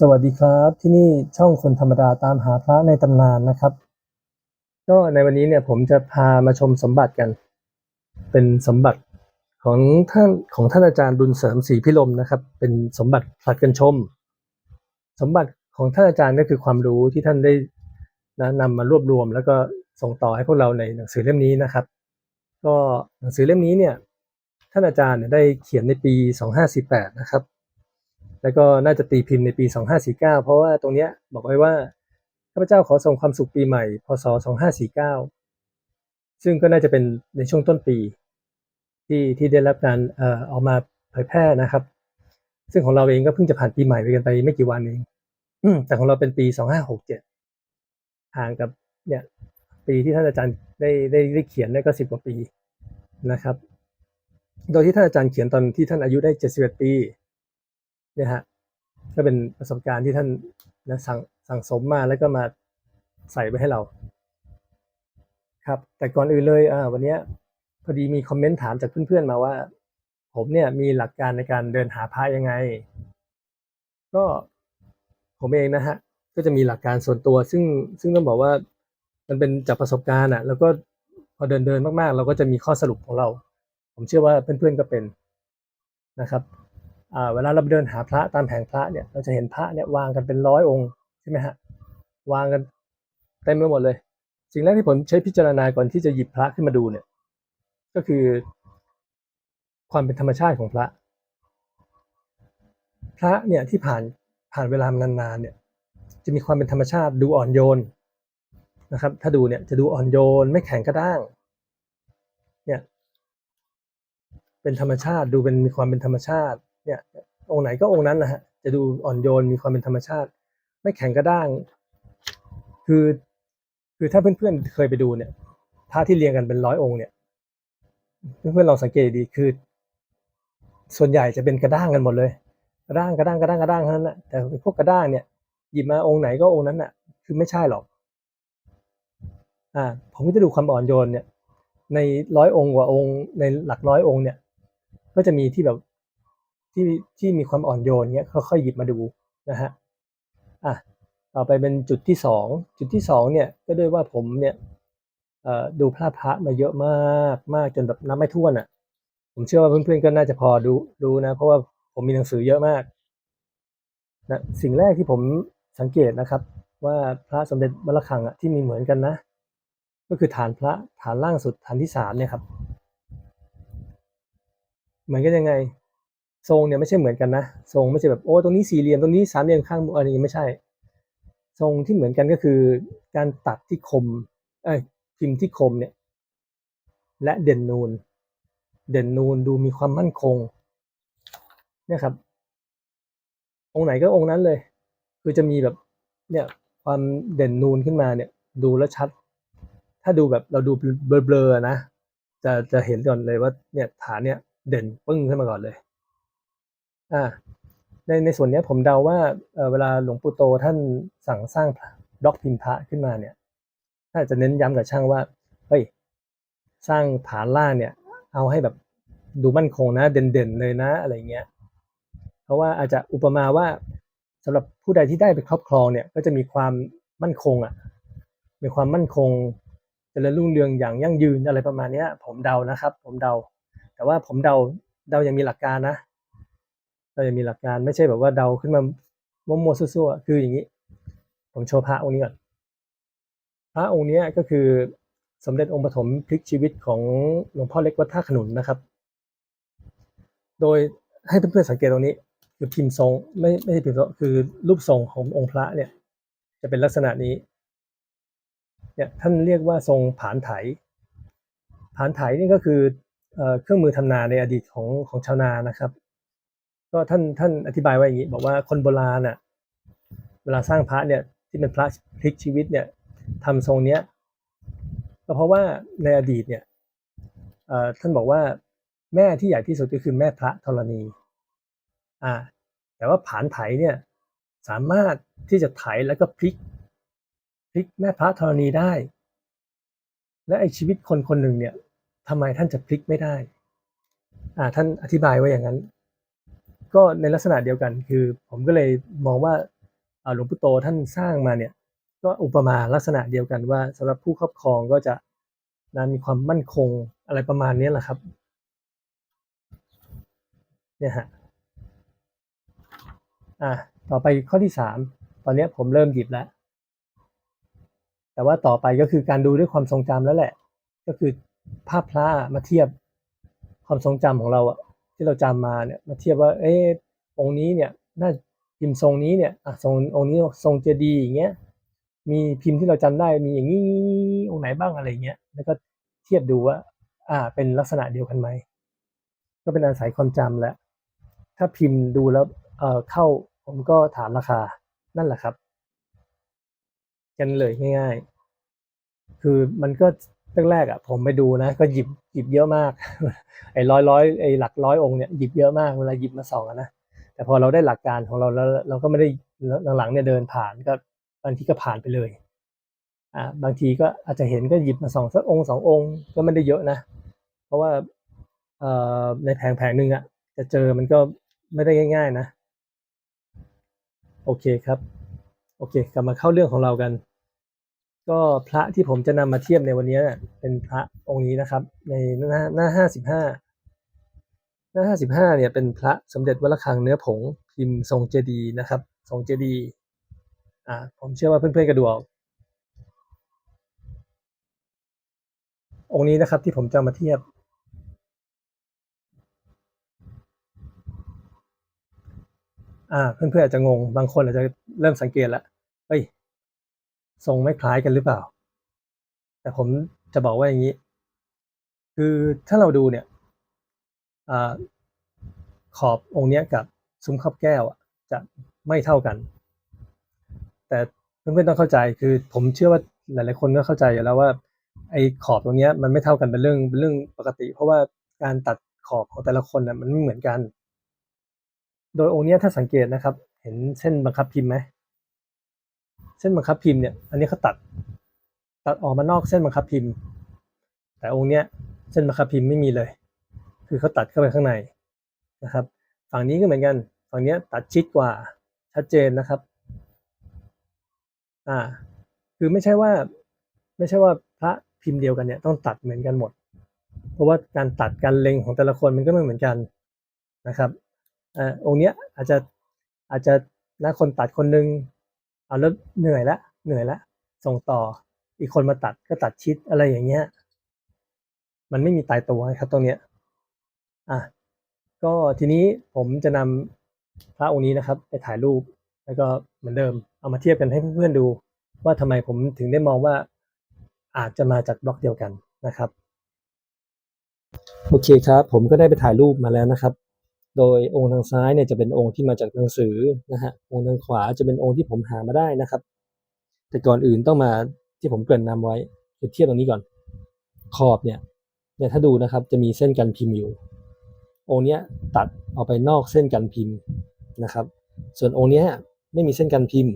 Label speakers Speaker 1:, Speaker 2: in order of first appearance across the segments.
Speaker 1: สวัสดีครับที่นี่ช่องคนธรรมดาตามหาพระในตำนานนะครับ ก็ในวันนี้เนี่ยผมจะพามาชมสมบัติกัน เป็นสมบัติของท่านของท่านอาจารย์บุญเสริมศรีพิรมนะครับ เป็นสมบัติผลัดกันชม สมบัติของท่านอาจารย์ก็คือความรู้ที่ท่านได้นะนำมารวบรวม แล้วก็ส่งต่อให้พวกเราในหนังสือเล่มนี้นะครับ ก็หนังสือเล่มนี้เนี่ยท่านอาจารย์ได้เขียนในปี 2548 นะครับ แล้วก็น่าจะตีพิมพ์ในปี 2549 เพราะว่าตรงเนี้ยบอกไว้ว่าข้าพเจ้าขอส่งความสุขปีใหม่ พศ 2549 ซึ่งก็น่าจะเป็นในช่วงต้นปี ที่ที่ได้รับการเอ่อออกมาเผยแพร่นะครับ ซึ่งของเราเองก็เพิ่งจะผ่านปีใหม่ไปกันไปไม่กี่วันเองแต่ของเราเป็นปี 2567 ห่างกับเนี่ยปีที่ท่านอาจารย์ได้ได้ได้เขียนได้ก็สิบกว่าปีนะครับ โดยที่ท่านอาจารย์เขียนตอนที่ท่านอายุได้ 71 ปี เนี่ยฮะก็เป็นประสบการณ์ที่ท่านนะสั่งสั่งสมมาแล้วก็มาใส่ไว้ให้เรา ครับ แต่ก่อนอื่นเลยอ่าวันนี้พอดีมีคอมเมนต์ถามจากเพื่อนๆมาว่า ผมเนี่ยมีหลักการในการเดินหาพระยังไง ก็ผมเองนะฮะก็จะมีหลักการส่วนตัว ซึ่งซึ่งต้องบอกว่ามันเป็นจากประสบการณ์อะ แล้วก็พอเดินเดินๆมากๆ เราก็จะมีข้อสรุปของเรา ผมเชื่อว่าเพื่อนๆก็เป็นนะครับ เวลาเราเดินหาพระตามแผงพระเนี่ยเราจะเห็นพระเนี่ยวางกันเป็นร้อยองค์ใช่ไหมฮะวางกันเต็มไปหมดเลยสิ่งแรกที่ผมใช้พิจารณาก่อนที่จะหยิบพระขึ้นมาดูเนี่ยก็คือ ความเป็นธรรมชาติของพระ พระเนี่ยที่ผ่านผ่านเวลามานานๆเนี่ยจะมีความเป็นธรรมชาติดูอ่อนโยนนะครับ ถ้าดูเนี่ยจะดูอ่อนโยนไม่แข็งกระด้างเนี่ยเป็นธรรมชาติดูเป็นมีความเป็นธรรมชาติ เนี่ยองค์ไหนก็องค์นั้นนะฮะจะดูอ่อนโยนมีความเป็นธรรมชาติ ไม่แข็งกระด้าง คือคือถ้าเพื่อนๆเคยไปดูเนี่ยพระที่เรียงกันเป็นร้อยองค์เนี่ย เพื่อนๆลองสังเกตดีคือ ส่วนใหญ่จะเป็นกระด้างกันหมดเลย กระด้างกระด้างกระด้างกระด้างเท่านั้นแหละแต่พวกกระด้างเนี่ยหยิบมาองค์ไหนก็องค์นั้นน่ะ คือไม่ใช่หรอกอ่าผมก็จะดูความอ่อนโยนเนี่ย ในร้อยองค์กว่าองค์ในหลักร้อยองค์เนี่ย ก็จะมีที่แบบ ที่ที่มีความอ่อนโยนเนี้ยค่อยๆหยิบมาดูนะฮะอะต่อไปเป็นจุดที่สองจุดที่สองเนี่ยก็ด้วยว่าผมเนี่ยดูพระพระมาเยอะมากมากจนแบบนับไม่ถ้วนอะ ผมเชื่อว่าเพื่อนๆก็น่าจะพอดูดูนะ เพราะว่าผมมีหนังสือเยอะมากนะสิ่งแรกที่ผมสังเกตนะครับ ว่าพระสมเด็จวัดระฆังอะที่มีเหมือนกันนะ ก็คือฐานพระฐานล่างสุดฐานที่สามเนี่ยครับ เหมือนกันยังไง ทรงเนี่ยไม่ใช่เหมือนกันนะทรงไม่ใช่แบบโอ้ตรงนี้สี่เหลี่ยมตรงนี้สามเหลี่ยมข้างอะไรอย่างนี้ไม่ใช่ ทรงที่เหมือนกันก็คือ การตัดที่คมเอ้ยพิมพ์ที่คมเนี่ยและเด่นนูน เด่นนูนดูมีความมั่นคงเนี่ยครับ องค์ไหนก็องค์นั้นเลย คือจะมีแบบเนี่ยความเด่นนูนขึ้นมาเนี่ย ดูแลวชัด ถ้าดูแบบเราดูเบลอๆนะจะจะเห็นก่อนเลยว่าเนี่ยฐานเนี่ยเด่นปึ้งขึ้นมาก่อนเลย อ่าในในส่วนนี้ผมเดาว่าเวลาหลวงปู่โตท่านสั่งสร้างบล็อกพิมพ์พระขึ้นมาเนี่ยท่านอาจจะเน้นย้ำกับช่างว่าเฮ้ยสร้างฐานล่างเนี่ย เอาให้แบบดูมั่นคงนะ เด่นๆเลยนะอะไรเงี้ยเพราะว่าอาจจะอุปมาว่าสำหรับผู้ใดที่ได้ไปครอบครองเนี่ย ก็จะมีความมั่นคงอะมีความมั่นคงเจริญรุ่งเรืองอย่างยั่งยืนอะไรประมาณเนี้ย ผมเดานะครับ ผมเดา แต่ว่าผมเดาเดายังมีหลักการนะ เรายังมีหลักการไม่ใช่แบบว่าเดาขึ้นมามั่วๆซั่วๆคืออย่างนี้ ผมโชว์พระองค์นี้ก่อนพระองค์นี้ก็คือสมเด็จองค์ปฐมพลิกชีวิตของหลวงพ่อเล็กวัดท่าขนุนนะครับ โดยให้เพื่อนๆสังเกตตรงนี้ คือพิมพ์ทรง ไม่ไม่ใช่พิมพ์ทรงคือรูปทรงขององค์พระเนี่ย จะเป็นลักษณะนี้เนี่ยท่านเรียกว่าทรงผานไถ ผานไถนี่ก็คือเอ่อเครื่องมือทำนาในอดีตของของชาวนานะครับ ก็ท่านท่านอธิบายไว้อย่างนี้ บอกว่าคนโบราณน่ะเวลาสร้างพระเนี่ยที่เป็นพระพลิกชีวิตเนี่ยทำทรงเนี้ยก็เพราะว่าในอดีตเนี่ยท่านบอกว่าแม่ที่ใหญ่ที่สุดก็คือแม่พระธรณีอ่าแต่ว่าผานไถเนี่ยสามารถที่จะไถแล้วก็พลิกพลิกแม่พระธรณีได้ และไอชีวิตคนคนหนึ่งเนี่ยทำไมท่านจะพลิกไม่ได้อ่าท่านอธิบายไว้อย่างนั้น ก็ในลักษณะเดียวกันคือ ผมก็เลยมองว่าหลวงปู่โตท่านสร้างมาเนี่ยก็อุปมาลักษณะเดียวกันว่าสำหรับผู้ครอบครองก็จะนะมีความมั่นคงอะไรประมาณนี้แหละครับเนี่ยฮะอะต่อไปข้อที่สามตอนนี้ผมเริ่มหยิบแล้ว แต่ว่าต่อไปก็คือการดูด้วยความทรงจำแล้วแหละ ก็คือภาพพระมาเทียบความทรงจำของเราอะ ที่เราจำมาเนี่ยมาเทียบว่าเออองค์นี้เนี่ยน่าพิมพ์ทรงนี้เนี่ยอะทรงองค์นี้ทรงเจดีอย่างเงี้ยมีพิมพ์ที่เราจำได้มีอย่างนี้องค์ไหนบ้างอะไรเงี้ยแล้วก็เทียบดูว่า อ่า เป็นลักษณะเดียวกันไหมก็เป็นอาศัยความจำแหละถ้าพิมพ์ดูแล้วเอ่อเข้าผมก็ถามราคานั่นแหละครับ กันเลยง่าย ๆ คือมันก็ แรกๆอะผมไปดูนะ ก็หยิบหยิบเยอะมาก ไอ้ร้อยร้อยไอ้หลักร้อยองค์เนี่ยหยิบเยอะมากเวลาหยิบมาสองนะแต่พอเราได้หลักการของเราแล้วเราก็ไม่ได้หลังๆเนี่ยเดินผ่านก็บางทีก็ผ่านไปเลยอ่าบางทีก็อาจจะเห็นก็หยิบมาสองสักองค์สององค์ก็ไม่ได้เยอะนะ เพราะว่าเอ่อในแผงแผงหนึ่งอะจะเจอมันก็ไม่ได้ง่าย ๆ นะ โอเคครับ โอเค กลับมาเข้าเรื่องของเรากัน ก็พระที่ผมจะนำมาเทียบในวันนี้เนี่ยเป็นพระองค์นี้นะครับ ในหน้าหน้าห้าสิบห้าหน้าห้าสิบห้าเนี่ยเป็นพระสมเด็จวัดระฆังเนื้อผงพิมพ์ทรงเจดีนะครับ ทรงเจดีอ่าผมเชื่อว่าเพื่อนๆก็ดูออกองค์นี้นะครับที่ผมจะมาเทียบ อ่าเพื่อนๆอาจจะงงบางคนอาจจะเริ่มสังเกตแล้วเฮ้ย ทรงไม่คล้ายกันหรือเปล่า แต่ผมจะบอกว่าอย่างนี้ คือถ้าเราดูเนี่ยอขอบองค์เนี้ยกับซุ้มครอบแก้วจะไม่เท่ากัน แต่เพื่อนๆต้องเข้าใจคือผมเชื่อว่าหลายๆคนก็เข้าใจอยู่แล้วว่า ไอ้ขอบตรงเนี้ยมันไม่เท่ากันเป็นเรื่องเป็นเรื่องปกติ เพราะว่าการตัดขอบของแต่ละคนน่ะมันไม่เหมือนกัน โดยองค์เนี้ยถ้าสังเกตนะครับ เห็นเส้นบังคับพิมพ์ไหม เส้นบังคับพิมพ์เนี่ยอันนี้เขาตัด ตัดออกมานอกเส้นบังคับพิมพ์ แต่องค์เนี้ยเส้นบังคับพิมพ์ไม่มีเลย คือเขาตัดเข้าไปข้างในนะครับ ฝั่งนี้ก็เหมือนกัน ฝั่งเนี้ยตัดชิดกว่าชัดเจนนะครับอ่าคือไม่ใช่ว่าไม่ใช่ว่าพระพิมพ์เดียวกันเนี่ยต้องตัดเหมือนกันหมด เพราะว่าการตัดการเล็งของแต่ละคนมันก็ไม่เหมือนกันนะครับอ่าองค์เนี้ยอาจจะอาจจะนะคนตัดคนหนึง เอาแล้วเหนื่อยละเหนื่อยละส่งต่ออีกคนมาตัดก็ตัดชิดอะไรอย่างเงี้ย มันไม่มีตายตัวครับตรงเนี้ยอะก็ทีนี้ผมจะนำพระองค์นี้นะครับ ไปถ่ายรูปแล้วก็เหมือนเดิม เอามาเทียบกันให้เพื่อนๆดู ว่าทำไมผมถึงได้มองว่าอาจจะมาจากบล็อกเดียวกันนะครับ โอเคครับ ผมก็ได้ไปถ่ายรูปมาแล้วนะครับ โดยองค์ทางซ้ายเนี่ยจะเป็นองค์ที่มาจากหนังสือนะฮะองค์ทางขวาจะเป็นองค์ที่ผมหามาได้นะครับ แต่ก่อนอื่นต้องมาที่ผมเกริ่นนำไว้คือเทียบตรงนี้ก่อน ขอบเนี่ยเนี่ยถ้าดูนะครับจะมีเส้นกันพิมพ์อยู่ องค์เนี้ยตัดออกไปนอกเส้นกันพิมพ์นะครับ ส่วนองค์เนี้ยไม่มีเส้นกันพิมพ์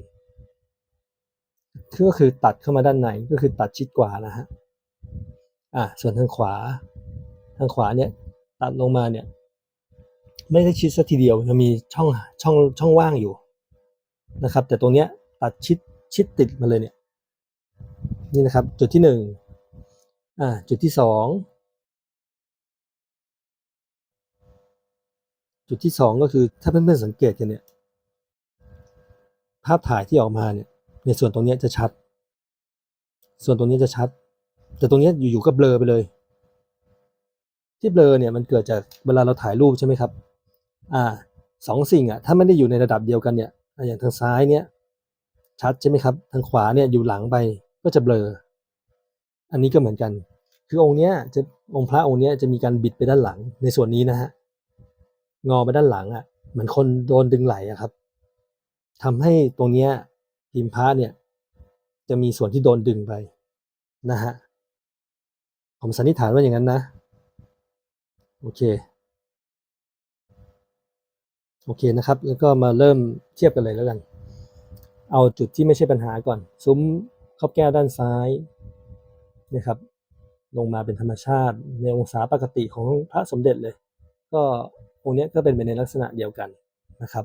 Speaker 1: ก็คือตัดเข้ามาด้านในก็คือตัดชิดกว่านะฮะอะส่วนทางขวา ทางขวาเนี่ยตัดลงมาเนี่ย ไม่ได้ชิดสัทีเดียวยังมีช่องช่องช่องว่างอยู่นะครับ แต่ตรงเนี้ยตัดชิดชิดติดมาเลยเนี่ยนี่นะครับ จุดที่หนึ่งอ่าจุดที่สองจุดที่สองก็คือถ้าเพื่อนๆสังเกตกันเนี่ยภาพถ่ายที่ออกมาเนี่ยในส่วนตรงนี้จะชัด ส่วนตรงนี้จะชัด แต่ตรงนี้อยู่ๆก็เบลอไปเลย ที่เบลอเนี่ยมันเกิดจากเวลาเราถ่ายรูปใช่ไหมครับ อ่าสองสิ่งอะถ้าไม่ได้อยู่ในระดับเดียวกันเนี่ยอย่างทางซ้ายเนี่ยชัดใช่ไหมครับ ทางขวาเนี่ยอยู่หลังไปก็จะเบลอ อันนี้ก็เหมือนกัน คือองค์เนี้ยจะองค์พระองค์เนี้ยจะมีการบิดไปด้านหลังในส่วนนี้นะฮะงอไปด้านหลังอะเหมือนคนโดนดึงไหลอะครับทำให้ตรงเนี้ยพิมพ์พระเนี่ยจะมีส่วนที่โดนดึงไปนะฮะผมสันนิษฐานว่าอย่างนั้นนะ โอเค โอเคนะครับ แล้วก็มาเริ่มเทียบกันเลยแล้วกัน เอาจุดที่ไม่ใช่ปัญหาก่อน ซุ้มครอบแก้วด้านซ้ายนะครับ ลงมาเป็นธรรมชาติในองศาปกติของพระสมเด็จเลย ก็องค์นี้ก็เป็นไปในลักษณะเดียวกันนะครับ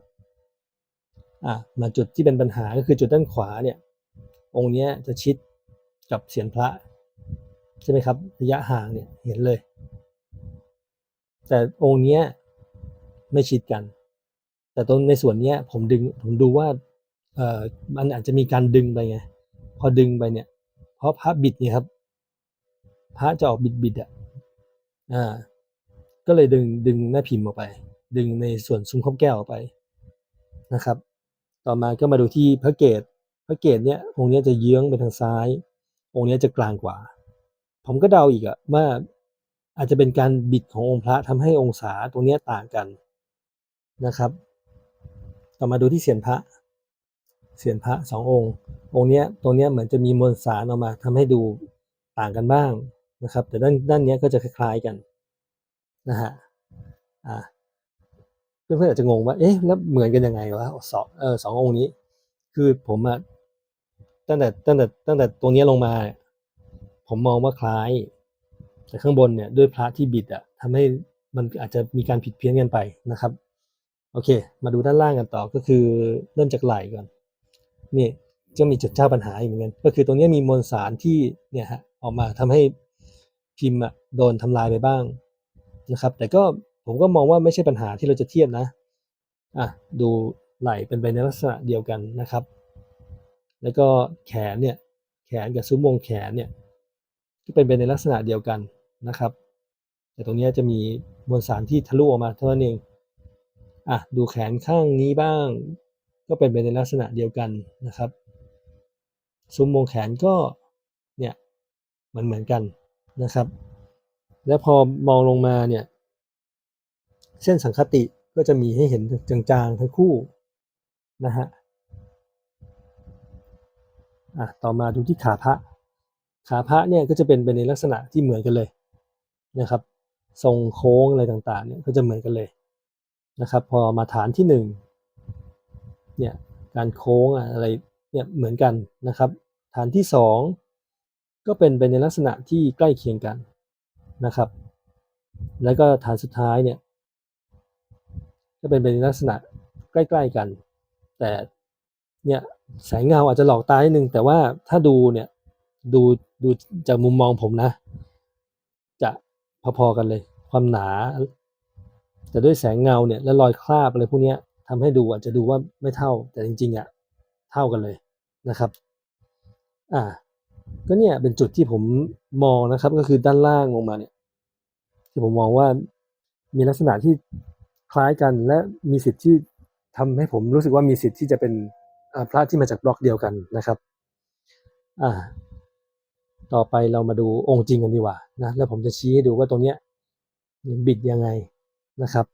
Speaker 1: อะมาจุดที่เป็นปัญหาก็คือจุดด้านขวาเนี่ย องค์นี้จะชิดกับเสียนพระใช่ไหมครับระยะห่างเนี่ยเห็นเลย แต่องค์นี้ไม่ชิดกัน แต่ตรงในส่วนเนี้ยผมดึงผมดูว่าเอ่อมันอาจจะมีการดึงไปไงพอดึงไปเนี่ย เพราะพระบิดเนี่ยครับ พระจะออกบิดบิดๆอะอ่า ก็เลยดึงดึงแม่พิมพ์ออกไป ดึงในส่วนซุ้มครอแก้วออกไปนะครับ ต่อมาก็มาดูที่พระเกศพระเกศเนี่ยองค์นี้จะเยื้องไปทางซ้าย องค์นี้จะกลางกว่า ผมก็เดาอีกอะว่าอาจจะเป็นการบิดขององค์พระทำให้องศาตรงนี้ต่างกันนะครับ ต่อมาดูที่เสียนพระ เสียนพระสององค์ องค์เนี้ยตรงเนี้ยเหมือนจะมีมวลสารออกมาทำให้ดูต่างกันบ้างนะครับ แต่ด้านด้านเนี้ยก็จะคล้ายๆกันนะฮะอ่าเพื่อนๆอาจจะงงว่าเอ๊ะแล้วเหมือนกันยังไงวะสองเออสององค์นี้ คือผมอะตั้งแต่ตั้งแต่ตั้งแต่ตรงเนี้ยลงมาเนี่ยผมมองว่าคล้าย แต่ข้างบนเนี่ยด้วยพระที่บิดอะทำให้มันอาจจะมีการผิดเพี้ยนกันไปนะครับ โอเค มาดูด้านล่างกันต่อก็คือเริ่มจากไหล่ก่อน นี่จะมีจุดเจ้าปัญหาอีกเหมือนกันก็คือตรงนี้มีมวลสารที่เนี่ยฮะออกมาทำให้พิมพ์อะโดนทำลายไปบ้างนะครับ แต่ก็ผมก็มองว่าไม่ใช่ปัญหาที่เราจะเทียบนะอะดูไหล่เป็นไปในลักษณะเดียวกันนะครับ แล้วก็แขนเนี่ยแขนกับซุ้มวงแขนเนี่ยก็เป็นไปในลักษณะเดียวกันนะครับ แต่ตรงนี้จะมีมวลสารที่ทะลุออกมาเท่านั้นเอง อะดูแขนข้างนี้บ้าง ก็เป็นไปในลักษณะเดียวกันนะครับ ซุ้มวงแขนก็เนี่ยมันเหมือนกันนะครับ แล้วพอมองลงมาเนี่ยเส้นสังคติก็จะมีให้เห็นจางๆทั้งคู่นะฮะอะต่อมาดูที่ขาพระขาพระเนี่ยก็จะเป็นไปในลักษณะที่เหมือนกันเลยนะครับ ทรงโค้งอะไรต่างๆเนี่ยก็จะเหมือนกันเลย นะครับ พอมาฐานที่หนึ่งเนี่ยการโค้งอะไรเนี่ยเหมือนกันนะครับ ฐานที่สองก็เป็นไปในลักษณะที่ใกล้เคียงกันนะครับ แล้วก็ฐานสุดท้ายเนี่ยก็เป็นไปในลักษณะใกล้ๆกัน แต่เนี่ยแสงเงาอาจจะหลอกตานิดนึงแต่ว่าถ้าดูเนี่ยดูดูจากมุมมองผมนะ จะพอๆกันเลย ความหนา แต่ด้วยแสงเงาเนี่ยและรอยคราบอะไรพวกนี้ทำให้ดูอาจจะดูว่าไม่เท่า แต่จริงๆอะเท่ากันเลยนะครับ อ่า ก็เนี่ยเป็นจุดที่ผมมองนะครับ ก็คือด้านล่างลงมาเนี่ยที่ผมมองว่ามีลักษณะที่คล้ายกันและมีสิทธิ์ที่ทำให้ผมรู้สึกว่ามีสิทธิ์ที่จะเป็นพระที่มาจากบล็อกเดียวกันนะครับ อ่า ต่อไปเรามาดูองค์จริงกันดีกว่านะ แล้วผมจะชี้ให้ดูว่าตรงเนี้ยบิดยังไง นะครับ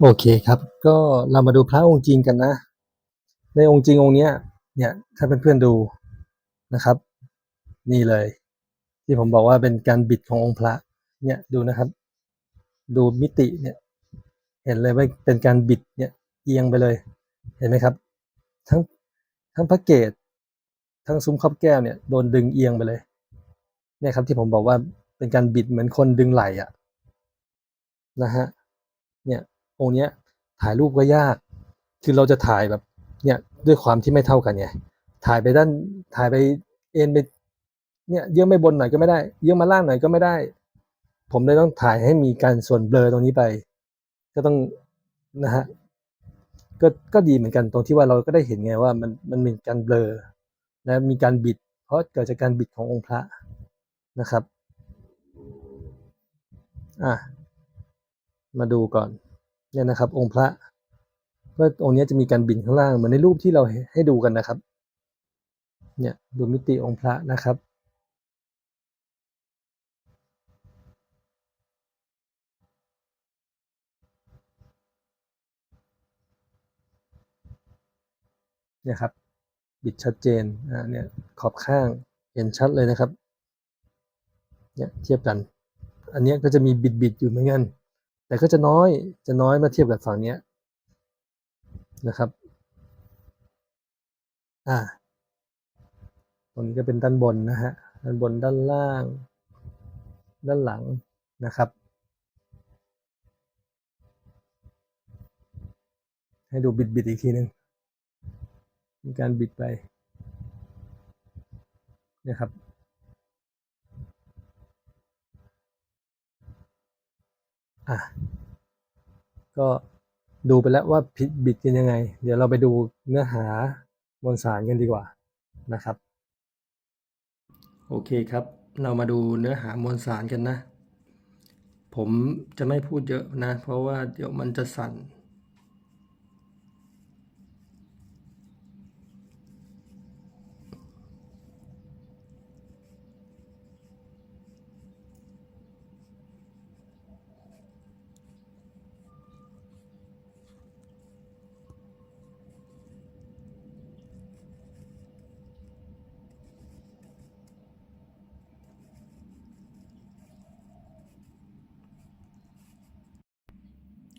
Speaker 1: โอเคครับ ก็เรามาดูพระองค์จริงกันนะ ในองค์จริงองค์เนี้ย เนี่ยถ้าเพื่อนๆดูนะครับ นี่เลย ที่ผมบอกว่าเป็นการบิดขององค์พระ เนี่ยดูนะครับ ดูมิติเนี่ย เห็นเลยว่าเป็นการบิดเนี่ยเอียงไปเลย เห็นไหมครับ ทั้งทั้งพระเกศทั้งซุ้มครอบแก้วเนี่ยโดนดึงเอียงไปเลยเนี่ยครับที่ผมบอกว่าเป็นการบิดเหมือนคนดึงไหล่อะ นะฮะเนี่ยองค์เนี้ยถ่ายรูปก็ยาก คือเราจะถ่ายแบบเนี่ยด้วยความที่ไม่เท่ากันไงถ่ายไปด้านถ่ายไปเอ็นไปเนี่ยเยื่อไม่บนหน่อยก็ไม่ได้ เยื่อมาล่างหน่อยก็ไม่ได้ ผมเลยต้องถ่ายให้มีการส่วนเบลอตรงนี้ไป ก็ต้องนะฮะก็ก็ดีเหมือนกันตรงที่ว่าเราก็ได้เห็นไงว่ามันมันมีการเบลอและมีการบิด เพราะเกิดจากการบิดขององค์พระนะครับอะ มาดูก่อนเนี่ยนะครับ องค์พระก็องค์นี้จะมีการบินข้างล่างเหมือนในรูปที่เราให้ดูกันนะครับ เนี่ยดูมิติองค์พระนะครับ เนี่ยครับ บิดชัดเจนอ่าเนี่ยขอบข้างเห็นชัดเลยนะครับ เนี่ยเทียบกัน อันนี้ก็จะมีบิดบิดอยู่เหมือนกัน แต่ก็จะน้อยจะน้อยมาเทียบกับฝั่งเนี้ยนะครับอ่าตรงนี้ก็เป็นด้านบนนะฮะด้านบนด้านล่าง ด้านหลังนะครับ ให้ดูบิดบิดๆอีกทีหนึ่งมีการบิดไปนะครับ อะก็ดูไปแล้วว่าผิดบิดกันยังไง เดี๋ยวเราไปดูเนื้อหามวลสารกันดีกว่านะครับ โอเคครับ เรามาดูเนื้อหามวลสารกันนะ ผมจะไม่พูดเยอะนะ เพราะว่าเดี๋ยวมันจะสั่น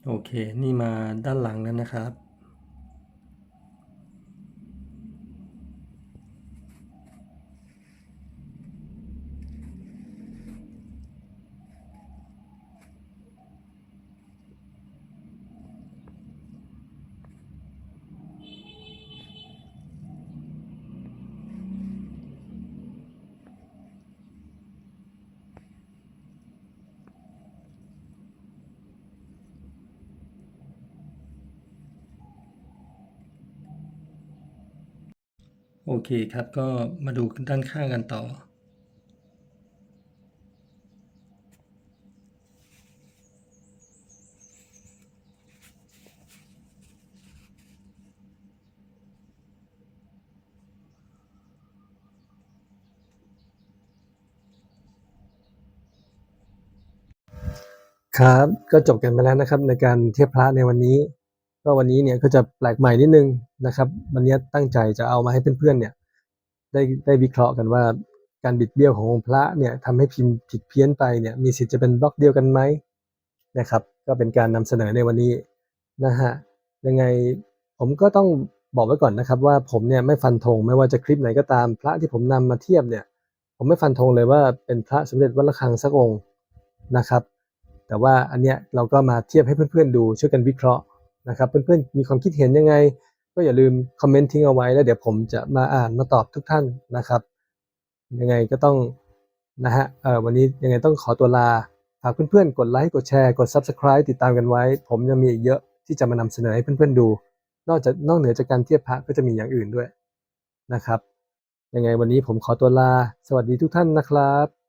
Speaker 1: โอเค นี่มาด้านหลังแล้วนะครับ โอเคครับก็มาดูด้านข้างกันต่อ ครับก็จบกันไปแล้วนะครับในการเทียบพระในวันนี้ ก็วันนี้เนี่ยก็จะแปลกใหม่นิดนึงนะครับ วันนี้ตั้งใจจะเอามาให้เพื่อนๆเนี่ยได้ได้วิเคราะห์กันว่าการบิดเบี้ยวขององค์พระเนี่ยทำให้พิมพ์ผิดเพี้ยนไปเนี่ยมีสิทธิ์จะเป็นบล็อกเดียวกันไหมนะครับ ก็เป็นการนำเสนอในวันนี้นะฮะยังไงผมก็ต้องบอกไว้ก่อนนะครับ ว่าผมเนี่ยไม่ฟันธงไม่ว่าจะคลิปไหนก็ตามพระที่ผมนำมาเทียบเนี่ย ผมไม่ฟันธงเลยว่าเป็นพระสมเด็จวัดระฆังสักองค์นะครับ แต่ว่าอันเนี้ยเราก็มาเทียบให้เพื่อนๆดูช่วยกันวิเคราะห์ นะครับ เพื่อนๆมีความคิดเห็นยังไง ก็อย่าลืมคอมเมนต์ทิ้งเอาไว้แล้วเดี๋ยวผมจะมาอ่านมาตอบทุกท่านนะครับ ยังไงก็ต้องนะฮะเออวันนี้ยังไงต้องขอตัวลาฝากเพื่อนๆ กดไลค์กดแชร์กด Subscribe ติดตามกันไว้ ผมยังมีอีกเยอะที่จะมานำเสนอให้เพื่อนๆดู นอกจากนอกเหนือจากการเทียบพระก็จะมีอย่างอื่นด้วยนะครับยังไงวันนี้ผมขอตัวลา สวัสดีทุกท่านนะครับ